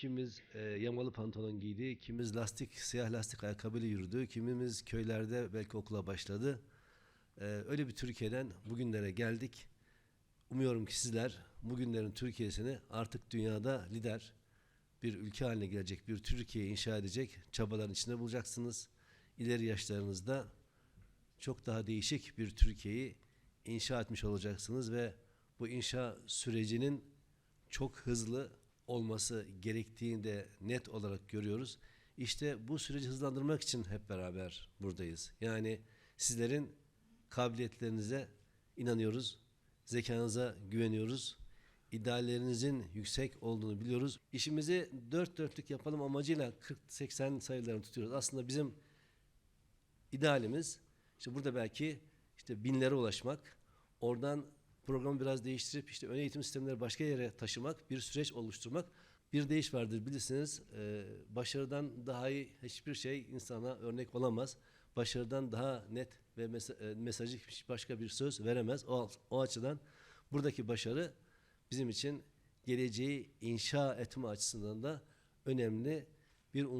Kimimiz e, yamalı pantolon giydi, kimimiz lastik, siyah lastik ayakkabıyla yürüdü, kimimiz köylerde belki okula başladı. E, öyle bir Türkiye'den bugünlere geldik. Umuyorum ki sizler bugünlerin Türkiye'sini artık dünyada lider bir ülke haline gelecek bir Türkiye inşa edecek çabaların içinde bulacaksınız. İleri yaşlarınızda çok daha değişik bir Türkiye'yi inşa etmiş olacaksınız ve bu inşa sürecinin çok hızlı olması gerektiğini de net olarak görüyoruz. İşte bu süreci hızlandırmak için hep beraber buradayız. Yani sizlerin kabiliyetlerinize inanıyoruz, zekanıza güveniyoruz, ideallerinizin yüksek olduğunu biliyoruz. İşimizi dört dörtlük yapalım amacıyla 40-80 sayılarını tutuyoruz. Aslında bizim idealimiz işte burada belki işte binlere ulaşmak, oradan programı biraz değiştirip işte ön eğitim sistemleri başka yere taşımak, bir süreç oluşturmak. Bir deyiş vardır bilirsiniz, e, başarıdan daha iyi hiçbir şey insana örnek olamaz. Başarıdan daha net ve e, mesajı başka bir söz veremez. O, o açıdan buradaki başarı bizim için geleceği inşa etme açısından da önemli bir unsur.